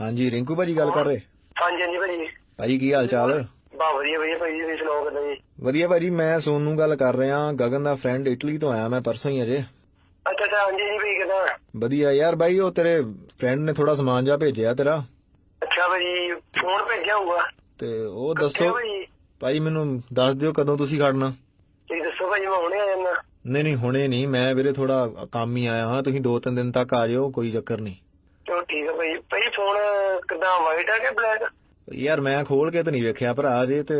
ਹਾਂਜੀ ਰਿੰਕੂ ਭਾਜੀ ਗੱਲ ਕਰ ਰਹੇ? ਹਾਂਜੀ ਹਾਂਜੀ ਭਾਜੀ। ਭਾਜੀ ਕੀ ਹਾਲ ਚਾਲ? ਬਾ ਵਧੀਆ ਵਧੀਆ ਭਾਜੀ ਤੁਸੀਂ ਸੁਣਾਓ ਕਿੱਦਾਂ ਜੀ? ਵਧੀਆ ਭਾਜੀ ਮੈਂ ਸੋਨੂ ਗੱਲ ਕਰ ਰਿਹਾ ਗਗਨ ਦਾ ਫਰੈਂਡ ਇਟਲੀ ਤੋਂ ਆਇਆ ਮੈਂ ਪਰਸੋਂ ਹੀ ਅਜੇ। ਅੱਛਾ ਅੱਛਾ ਹਾਂਜੀ ਜੀ ਭਾਈ ਕਿੱਦਾਂ? ਵਧੀਆ ਯਾਰ ਬਾਈ ਉਹ ਤੇਰੇ ਫਰੈਂਡ ਨੇ ਥੋੜਾ ਸਮਾਨ ਜਾ ਭੇਜਿਆ ਤੇਰਾ। ਅੱਛਾ ਭਾਜੀ ਫੋਨ ਭੇਜਿਆ ਹੋਊਗਾ? ਤੇ ਉਹ ਦੱਸੋ ਭਾਜੀ। ਮੈਨੂੰ ਦੱਸ ਦਿਓ ਕਦੋਂ ਤੁਸੀਂ ਖੜਨਾ। ਤੁਸੀਂ ਦੱਸੋ ਭਾਜੀ ਮੈਂ ਹੁਣੇ ਆ ਜਾਂਦਾ। ਨਹੀਂ ਨਹੀਂ ਹੁਣੇ ਨਹੀਂ ਮੈਂ ਵੀਰੇ ਥੋੜਾ ਕੰਮ ਹੀ ਆਇਆ ਹਾਂ ਤੁਸੀਂ ਦੋ ਤਿੰਨ ਦਿਨ ਤੱਕ ਆ ਜਾਓ ਕੋਈ ਚੱਕਰ ਨਹੀਂ। ਠੀਕ ਹੈ ਭਾਜੀ ਭਾਜੀ ਫੋਨ ਕਿੱਦਾਂ ਵਾਈਟ ਆ ਕਿ ਬਲੈਕ ਯਾਰ ਮੈਂ ਖੋਲ ਕੇ ਤਾਂ ਨਹੀਂ ਵੇਖਿਆ ਭਰਾ ਜੇ ਤੇ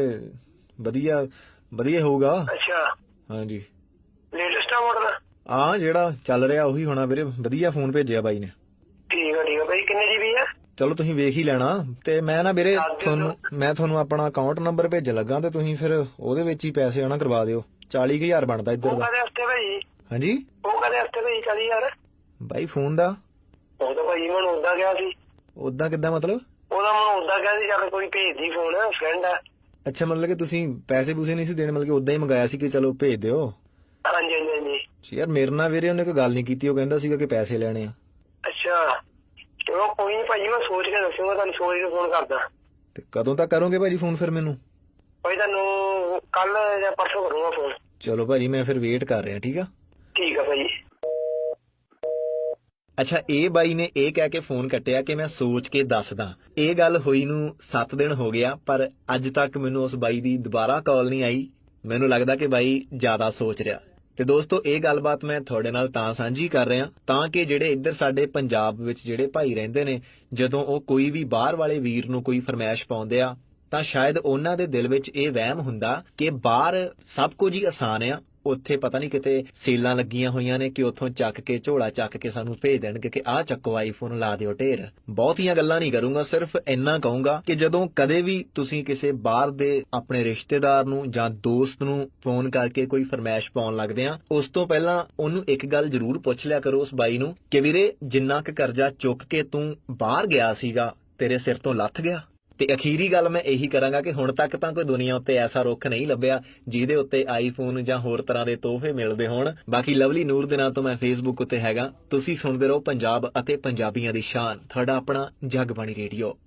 ਵਧੀਆ ਵਧੀਆ ਹੋਊਗਾ। ਅੱਛਾ। ਹਾਂਜੀ। ਲੇਟੈਸਟ ਆ ਮਾਡਲ ਆ ਜਿਹੜਾ ਚੱਲ ਰਿਹਾ ਉਹੀ ਹੋਣਾ ਵੀਰੇ। ਵਧੀਆ ਫੋਨ ਭੇਜਿਆ ਬਾਈ ਨੇ। ਠੀਕ ਹੈ ਠੀਕ ਹੈ ਭਾਜੀ ਕਿੰਨੇ ਜੀਬੀ ਆ? ਚਲੋ ਤੁਸੀਂ ਵੇਖ ਹੀ ਲੈਣਾ। ਤੇ ਮੈਂ ਨਾ ਵੀਰੇ। ਤੁਹਾਨੂੰ ਮੈਂ ਤੁਹਾਨੂੰ ਆਪਣਾ ਅਕਾਊਂਟ ਨੰਬਰ ਭੇਜਣ ਲੱਗਾ ਤੇ ਤੁਸੀਂ ਫਿਰ ਉਹਦੇ ਵਿੱਚ ਹੀ ਪੈਸੇ ਆਣਾ ਕਰਵਾ ਦਿਓ। 40000 ਬਣਦਾ ਇੱਧਰ ਉਹ ਦਾ ਕਦੇ ਹਫ਼ਤੇ ਭਾਜੀ ਹਾਂਜੀ? ਉਹ ਕਦੇ ਹਫ਼ਤੇ ਭਾਜੀ ਚਲੀ ਯਾਰ ਬਾਈ ਫੋਨ ਦਾ। ਉਹ ਤਾਂ ਭਾਜੀ ਮੈਨੂੰ ਉਦਾਂ ਗਿਆ ਸੀ। ਉਦਾਂ ਕਿੱਦਾਂ ਮਤਲਬ? ਉਹਦਾ ਮੈਨੂੰ ਉਦਾਂ ਗਿਆ ਸੀ ਚੱਲ ਕੋਈ ਭੇਜਦੀ ਫੋਨ ਫਰੈਂਡ ਆ। ਅੱਛਾ ਮਤਲਬ ਕਿ ਤੁਸੀਂ ਪੈਸੇ ਪੂਸੇ ਨਹੀਂ ਸੀ ਦੇਣੇ ਮਤਲਬ ਕਿ ਉਦਾਂ ਹੀ ਮੰਗਾਇਆ ਸੀ ਕਿ ਚਲੋ ਭੇਜ ਦਿਓ। ਹਾਂਜੀ ਹਾਂਜੀ ਹਾਂਜੀ। ਯਾਰ ਮੇਰੇ ਨਾਲ ਵੀਰੇ ਉਹਨੇ ਕੋਈ ਗੱਲ ਨਹੀਂ ਕੀਤੀ ਉਹ ਕਹਿੰਦਾ ਸੀਗਾ ਕਿ ਪੈਸੇ ਲੈਣੇ ਆ। ਅੱਛਾ ਚਲੋ ਕੋਈ ਨਹੀਂ ਭਾਜੀ ਮੈਂ ਸੋਚ ਕੇ ਦੱਸੂਗਾ ਤੁਹਾਨੂੰ ਸੋਚ ਕੇ ਫੋਨ ਕਰਦਾ। ਤੇ ਕਦੋਂ ਤੱਕ ਕਰੋਗੇ ਭਾਜੀ ਫੋਨ ਫਿਰ ਮੈਨੂੰ? ਭਾਈ ਤੁਹਾਨੂੰ ਕੱਲ ਜਾਂ ਪਰਸੋਂ ਕਰੂੰਗਾ ਫੋਨ ਚਲੋ ਭਾਜੀ ਮੈਂ ਫਿਰ ਵੇਟ ਕਰ ਰਿਹਾ ਠੀਕ ਆ? ਠੀਕ ਆ ਭਾਜੀ ਅੱਛਾ, ਇਹ ਬਾਈ ਨੇ ਇਹ ਕਹਿ ਕੇ ਫੋਨ ਕੱਟਿਆ ਕਿ ਮੈਂ ਸੋਚ ਕੇ ਦੱਸਦਾ। ਇਹ ਗੱਲ ਹੋਈ ਨੂੰ 7 ਦਿਨ ਹੋ ਗਿਆ, ਪਰ ਅੱਜ ਤੱਕ ਮੈਨੂੰ ਉਸ ਬਾਈ ਦੀ ਦੁਬਾਰਾ ਕਾਲ ਨਹੀਂ ਆਈ। ਮੈਨੂੰ ਲੱਗਦਾ ਕਿ ਬਾਈ ਜ਼ਿਆਦਾ ਸੋਚ ਰਿਹਾ। ਤੇ ਦੋਸਤੋ, ਇਹ ਗੱਲਬਾਤ ਮੈਂ ਤੁਹਾਡੇ ਨਾਲ ਤਾਂ ਸਾਂਝੀ ਕਰ ਰਿਹਾ, ਤਾਂ ਕਿ ਜਿਹੜੇ ਇੱਧਰ ਸਾਡੇ ਪੰਜਾਬ ਵਿੱਚ ਜਿਹੜੇ ਭਾਈ ਰਹਿੰਦੇ ਨੇ, ਜਦੋਂ ਉਹ ਕੋਈ ਵੀ ਬਾਹਰ ਵਾਲੇ ਵੀਰ ਨੂੰ ਕੋਈ ਫਰਮਾਇਸ਼ ਪਾਉਂਦੇ ਆ, ਤਾਂ ਸ਼ਾਇਦ ਉਹਨਾਂ ਦੇ ਦਿਲ ਵਿੱਚ ਇਹ ਵਹਿਮ ਹੁੰਦਾ ਕਿ ਬਾਹਰ ਸਭ ਕੁਝ ਹੀ ਆਸਾਨ ਆ ਉੱਥੇ ਪਤਾ ਨਹੀਂ ਕਿਤੇ ਸੇਲਾਂ ਲੱਗੀਆਂ ਹੋਈਆਂ ਨੇ ਕਿ ਉੱਥੋਂ ਚੱਕ ਕੇ, ਝੋਲਾ ਚੱਕ ਕੇ ਸਾਨੂੰ ਭੇਜ ਦੇਣਗੇ ਕਿ ਆਹ ਚੱਕੋ ਆਈਫੋਨ ਲਾ ਦਿਓ ਢੇਰ। ਬਹੁਤੀਆਂ ਗੱਲਾਂ ਨਹੀਂ ਕਰੂੰਗਾ, ਸਿਰਫ ਇੰਨਾ ਕਹੂੰਗਾ ਕਿ ਜਦੋਂ ਕਦੇ ਵੀ ਤੁਸੀਂ ਕਿਸੇ ਬਾਹਰ ਦੇ ਆਪਣੇ ਰਿਸ਼ਤੇਦਾਰ ਨੂੰ ਜਾਂ ਦੋਸਤ ਨੂੰ ਫੋਨ ਕਰਕੇ ਕੋਈ ਫਰਮਾਇਸ਼ ਪਾਉਣ ਲੱਗਦੇ ਆ, ਉਸ ਤੋਂ ਪਹਿਲਾਂ ਉਹਨੂੰ ਇੱਕ ਗੱਲ ਜ਼ਰੂਰ ਪੁੱਛ ਲਿਆ ਕਰੋ ਉਸ ਬਾਈ ਨੂੰ ਕਿ ਵੀਰੇ ਜਿੰਨਾ ਕੁ ਕਰਜ਼ਾ ਚੁੱਕ ਕੇ ਤੂੰ ਬਾਹਰ ਗਿਆ ਸੀਗਾ, ਤੇਰੇ ਸਿਰ ਤੋਂ ਲੱਥ ਗਿਆ? ਤੇ ਅਖੀਰੀ ਗੱਲ ਮੈਂ ਇਹੀ ਕਰਾਂਗਾ ਕਿ ਹੁਣ ਤੱਕ ਤਾਂ ਕੋਈ ਦੁਨੀਆ ਉੱਤੇ ਐਸਾ ਰੁੱਖ ਨਹੀਂ ਲੱਭਿਆ ਜਿਹਦੇ ਉੱਤੇ ਆਈਫੋਨ ਜਾਂ ਹੋਰ ਤਰ੍ਹਾਂ ਦੇ ਤੋਹਫੇ ਮਿਲਦੇ ਹੋਣ। ਬਾਕੀ ਲਵਲੀ ਨੂਰ ਦੇ ਨਾਂ ਤੋਂ ਮੈਂ ਫੇਸਬੁੱਕ ਉੱਤੇ ਹੈਗਾ। ਤੁਸੀਂ ਸੁਣਦੇ ਰਹੋ ਪੰਜਾਬ ਅਤੇ ਪੰਜਾਬੀਆਂ ਦੀ ਸ਼ਾਨ। ਤੁਹਾਡਾ ਆਪਣਾ ਜਗ ਬਾਣੀ ਰੇਡੀਓ।